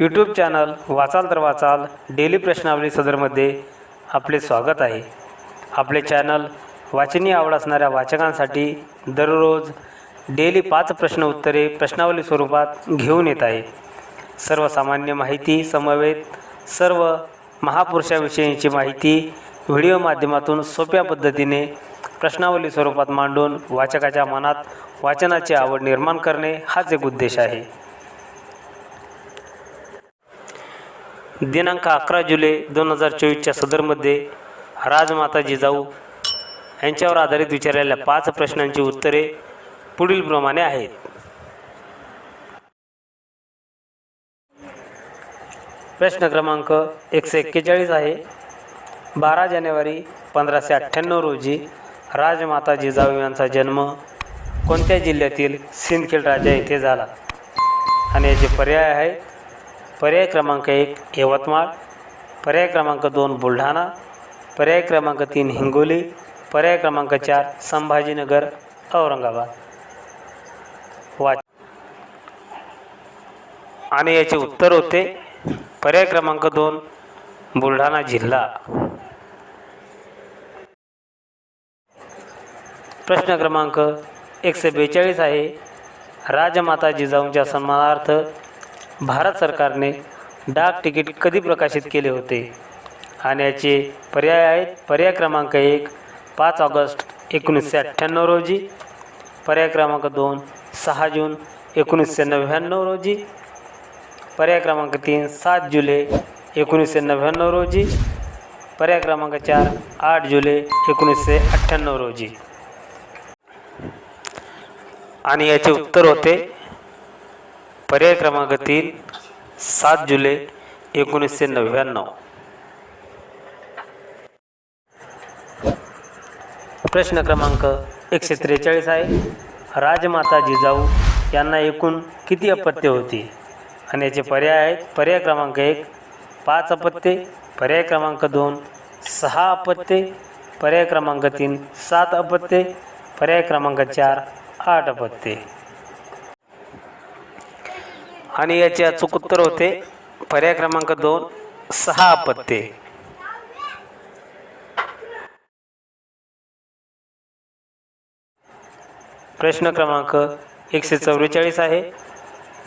YouTube channel वाचाल तर वाचाल डेली प्रश्नावली सदरमध्ये आपले स्वागत आहे. आपले चॅनल वाचनीय आवड असणाऱ्या वाचकांसाठी दररोज डेली पाच प्रश्न उत्तरे प्रश्नावली स्वरूपात घेऊन येत आहे. सर्वसामान्य माहिती समवेत सर्व महापुरुषाविषयीची माहिती व्हिडिओ माध्यमातून सोप्या पद्धतीने प्रश्नावली स्वरूपात मांडून वाचकाच्या मनात वाचनाची आवड निर्माण करणे हाच एक उद्देश आहे. दिनांक अकरा जुलै दोन हजार चोवीसच्या सदरमध्ये राजमाता जिजाऊ यांच्यावर आधारित विचारलेल्या पाच प्रश्नांची उत्तरे पुढीलप्रमाणे आहेत. प्रश्न क्रमांक एकशे एक्केचाळीस आहे. बारा जानेवारी पंधराशे अठ्ठ्याण्णव रोजी राजमाता जिजाऊ यांचा जन्म कोणत्या जिल्ह्यातील सिंदखेड राजा येथे झाला? आणि याचे पर्याय आहेत. पर्याय क्रमांक एक यवतमाळ पर्याय क्रमांक दोन बुलढाणा पर्याय क्रमांक तीन हिंगोली पर्याय क्रमांक चार संभाजीनगर औरंगाबाद. वाच आणि याचे उत्तर होते पर्याय क्रमांक दोन बुलढाणा जिल्हा. प्रश्न क्रमांक एकशे बेचाळीस आहे. राजमाता जिजाऊंच्या सन्मानार्थ भारत सरकारने डाक तिकीट कधी प्रकाशित केले होते? आणि याचे पर्याय आहेत. पर्याय क्रमांक एक पाच ऑगस्ट एकोणीसशे अठ्ठ्याण्णव रोजी. पर्याय क्रमांक दोन सहा जून एकोणीसशे नव्याण्णव रोजी. पर्याय क्रमांक तीन सात जुलै एकोणीसशे नव्याण्णव रोजी. पर्याय क्रमांक चार आठ जुलै एकोणीसशे अठ्ठ्याण्णव रोजी. आणि याचे उत्तर होते पर्याय क्रमांक तीन सात जुलै एकोणीसशे नव्याण्णव. प्रश्न क्रमांक एकशे त्रेचाळीस आहे. राजमाता जिजाऊ यांना एकूण किती अपत्य होती? आणि याचे पर्याय आहेत. पर्याय क्रमांक एक पाच अपत्ये. पर्याय क्रमांक दोन सहा अपत्ये. पर्याय क्रमांक तीन सात अपत्ये. पर्याय क्रमांक चार आठ अपत्ये. आणि याचे अचूक उत्तर होते. पर्याय क्रमांक दोन सहा अपत्ये प्रश्न क्रमांक एकशे चव्वेचाळीस आहे.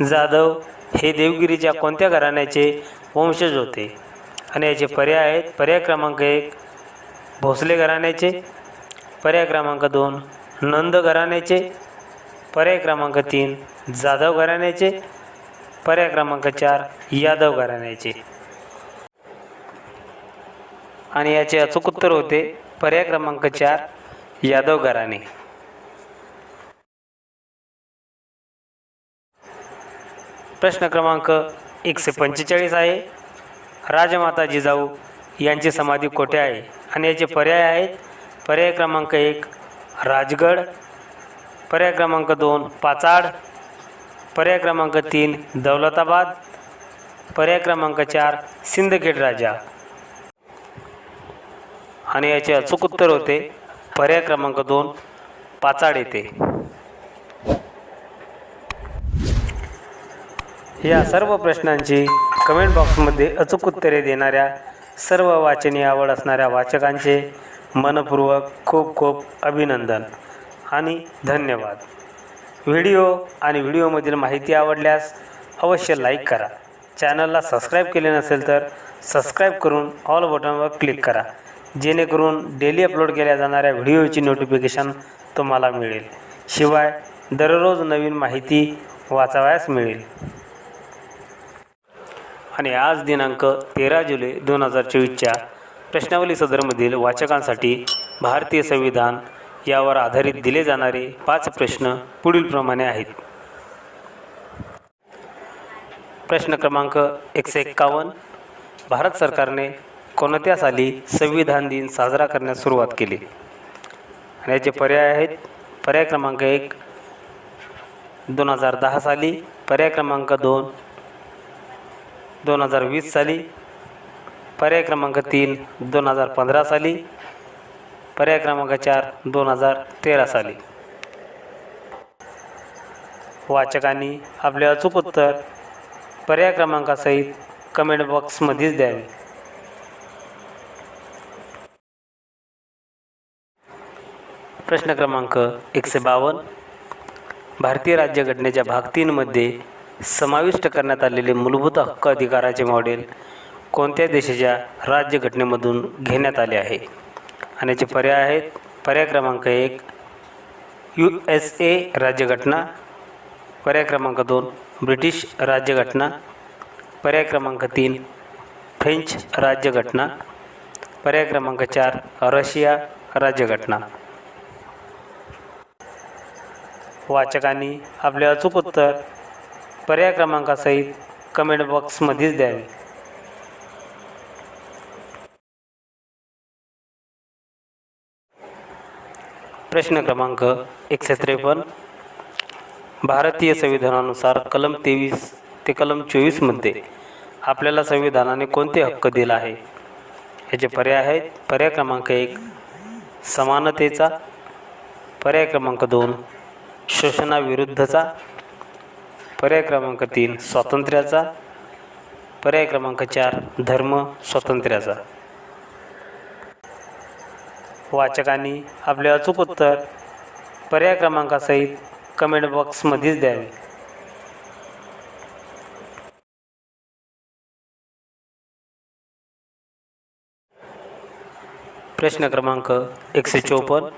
जाधव हे देवगिरीच्या कोणत्या घराण्याचे वंशज होते? आणि याचे पर्याय आहेत. पर्याय क्रमांक एक भोसले घराण्याचे. पर्याय क्रमांक दोन नंद घराण्याचे. पर्याय क्रमांक तीन जाधव घराण्याचे. पर्याय क्रमांक चार यादव घराण्याचे. आणि याचे अचूक उत्तर होते पर्याय क्रमांक चार यादव घराणे. प्रश्न क्रमांक एकशे पंचेचाळीस आहे. राजमाता जिजाऊ यांची समाधी कोठे आहे? आणि याचे पर्याय आहेत. पर्याय क्रमांक एक राजगड. पर्याय क्रमांक दोन पाचाड. पर्याय क्रमांक तीन दौलताबाद. पर्याय क्रमांक चार सिंदखेड राजा. आणि याचे अचूक उत्तर होते पर्याय क्रमांक दोन पाचाड येते या सर्व प्रश्नांची कमेंट बॉक्समध्ये अचूक उत्तरे देणाऱ्या सर्व वाचनीय आवड असणाऱ्या वाचकांचे मनपूर्वक खूप खूप अभिनंदन आणि धन्यवाद. व्हिडिओ आणि व्हिडिओमधील माहिती आवडल्यास अवश्य लाईक करा. चॅनलला सबस्क्राईब केले नसेल तर सबस्क्राईब करून ऑल बटनवर क्लिक करा. जेणेकरून डेली अपलोड केल्या जाणाऱ्या व्हिडिओची नोटिफिकेशन तुम्हाला मिळेल. शिवाय दररोज नवीन माहिती वाचावयास मिळेल. आणि आज दिनांक तेरा जुलै दोन हजार चोवीसच्या प्रश्नावली सदरमधील वाचकांसाठी भारतीय संविधान यावर आधारित दिले जाणारे पाच प्रश्न पुढीलप्रमाणे आहेत. प्रश्न क्रमांक एकशे एक्कावन्न भारत सरकारने कोणत्या साली संविधान दिन साजरा करण्यास सुरुवात केली? आणि याचे पर्याय आहेत. पर्याय क्रमांक एक दोन हजार दहा साली. पर्याय क्रमांक दोन दोन हजार वीस साली. पर्याय क्रमांक तीन दोन हजार पंधरा साली. पर्याय क्रमांक चार दोन हजार तेरा साली. वाचकांनी आपले अचूक उत्तर पर्याय क्रमांकासहित कमेंट बॉक्समध्येच द्यावे. प्रश्न क्रमांक एकशे बावन्न. भारतीय राज्यघटनेच्या भाग तीनमध्ये समाविष्ट करण्यात आलेले मूलभूत हक्क अधिकाराचे मॉडेल कोणत्या देशाच्या राज्यघटनेमधून घेण्यात आले आहे? आणि याचे पर्याय आहेत पर्याय क्रमांक एक यू एस ए राज्यघटना पर्याय क्रमांक दोन ब्रिटिश राज्यघटना पर्याय क्रमांक तीन फ्रेंच राज्यघटना पर्याय क्रमांक चार रशिया राज्यघटना वाचकांनी आपले अचूक उत्तर पर्याय क्रमांकासहित कमेंट बॉक्समध्येच द्यावे. प्रश्न क्रमांक एकशे त्रेपन्न. भारतीय संविधानानुसार कलम तेवीस ते कलम चोवीसमध्ये आपल्याला संविधानाने कोणते हक्क दिला आहे? याचे पर्याय आहेत. पर्याय क्रमांक एक समानतेचा. पर्याय क्रमांक दोन शोषणाविरुद्धचा. पर्याय क्रमांक तीन स्वातंत्र्याचा. पर्याय क्रमांक चार धर्म स्वातंत्र्याचा. वाचकांनी आपले अचूक उत्तर पर्याय क्रमांकासहित कमेंट बॉक्समध्येच द्यावे. प्रश्न क्रमांक एकशे चोपन्न.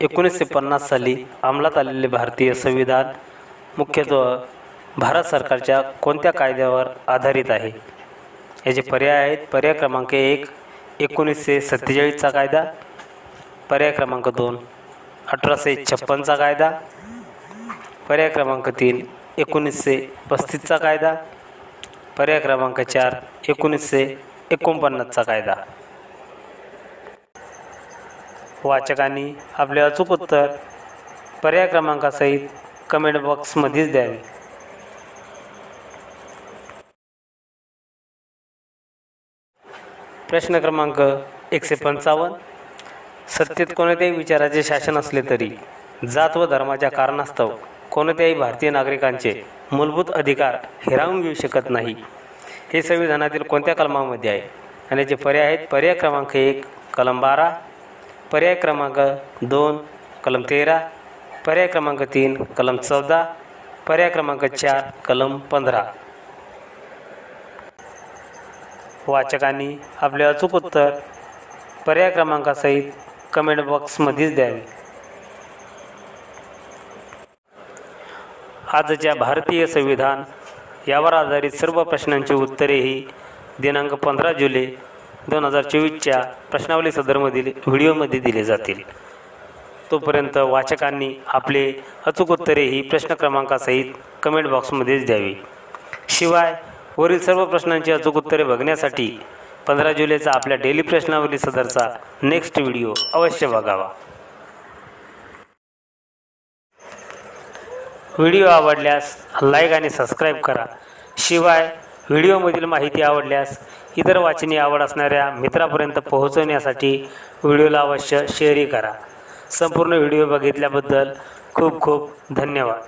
एकोणीसशे पन्नास साली अंमलात आलेले भारतीय संविधान मुख्यत्व भारत सरकारच्या कोणत्या कायद्यावर आधारित आहे? याचे पर्याय आहेत. पर्याय क्रमांक एक एकोणीसशे सत्तेचाळीसचा कायदा पर्याय क्रमांक दोन अठराशे छप्पनचा कायदा पर्याय क्रमांक तीन एकोणीसशे पस्तीसचा कायदा पर्याय क्रमांक चार एकोणीसशे एकोणपन्नासचा कायदा. वाचकांनी आपले अचूक उत्तर पर्याय क्रमांकासहित कमेंट बॉक्समध्येच द्यावे. प्रश्न क्रमांक एकशे पंचावन्न. सत्तेत कोणत्याही विचाराचे शासन असले तरी जात व धर्माच्या कारणास्तव कोणत्याही भारतीय नागरिकांचे मूलभूत अधिकार हिरावून घेऊ शकत नाही. हे संविधानातील कोणत्या कलमामध्ये आहे? आणि याचे पर्याय आहेत? पर्याय क्रमांक एक कलम बारा. पर्याय क्रमांक दोन कलम तेरा. पर्याय क्रमांक तीन कलम चौदा. पर्याय क्रमांक चार कलम पंधरा. वाचकांनी आपले अचूक उत्तर पर्याय क्रमांकासहित कमेंट बॉक्समध्येच द्यावे. आजच्या भारतीय संविधान यावर आधारित सर्व प्रश्नांची उत्तरे ही दिनांक पंधरा जुलै दोन हजार चोवीसच्या प्रश्नावली सदरमधील व्हिडिओमध्ये दिले जातील. तोपर्यंत वाचकांनी आपले अचूक उत्तरे ही प्रश्न क्रमांकासहित कमेंट बॉक्समध्येच द्यावी. शिवाय वरील सर्व प्रश्नांची अचूक उत्तरे बघण्यासाठी पंधरा जुलैचा आपल्या डेली प्रश्नावली सदरचा नेक्स्ट व्हिडिओ अवश्य बघावा. व्हिडिओ आवडल्यास लाईक आणि सबस्क्राईब करा. शिवाय व्हिडिओमधील माहिती आवडल्यास इतर वाचनी आवड असणाऱ्या मित्रापर्यंत पोहोचवण्यासाठी व्हिडिओला अवश्य शेअरही करा. संपूर्ण व्हिडिओ बघितल्याबद्दल खूप खूप धन्यवाद.